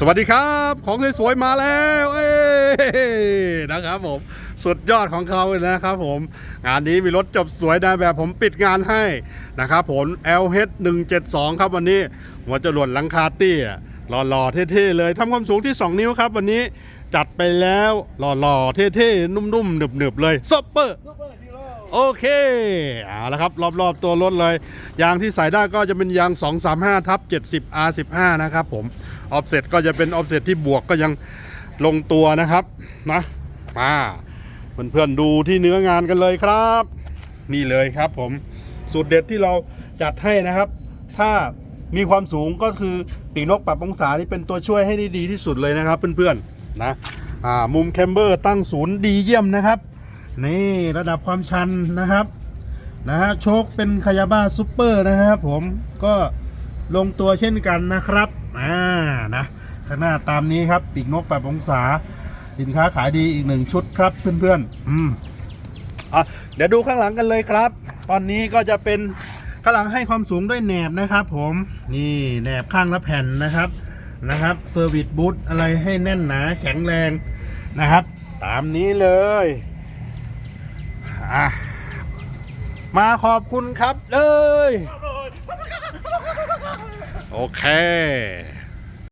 สวัสดีครับ ของสวยๆมาแล้วเอ้นะครับผมสุดยอดของเขาเลยนะครับผม งานนี้มีรถจบสวยนะแบบผมปิดงานให้นะครับผม LH 172 ครับวันนี้หัวจรวดลังคาเตี้ยหล่อๆเท่ๆเลยทำความสูงที่ 2 นิ้วครับ วันนี้จัดไปแล้วหล่อๆเท่ๆนุ่มๆหนึบๆเลยซอปเปอร์โอเคเอาละครับรอบๆตัวรถเลย ยางที่ใส่ได้ก็จะเป็นยาง 235ทับ70 R15 นะครับผม ออฟเซตก็จะเป็นออฟเซตที่บวกก็ยังลงตัวนะครับนะมาเพื่อนๆดูที่เนื้องานกันเลยครับ นี่เลยครับผมสูตรเด็ดที่เราจัดให้นะครับ ถ้ามีความสูงก็คือปีนกปรับองศานี่เป็นตัวช่วยให้ได้ดีที่สุดเลยนะครับ เพื่อนๆนะอ่ามุมแคมเบอร์ตั้งศูนย์ดีเยี่ยมนะครับนี่ระดับความชันนะครับนะฮะโชคเป็นคายาบ้าซูเปอร์นะครับผมก็ลงตัวเช่นกันนะครับอ่า ข้างหน้าตามนี้ครับปีกนกแบบองศา สินค้าขายดีอีกหนึ่งชุดครับเพื่อนๆอืมอะเดี๋ยวดูข้างหลังกันเลยครับ ตอนนี้ก็จะเป็นข้างหลังให้ความสูงด้วยแหนบนะครับ ผมนี่แหนบข้างละแผ่นนะครับนะครับเซอร์วิสบูทอะไรให้แน่นหนาแข็งแรงนะครับ ตามนี้เลยอะมาขอบคุณครับเลย โอเค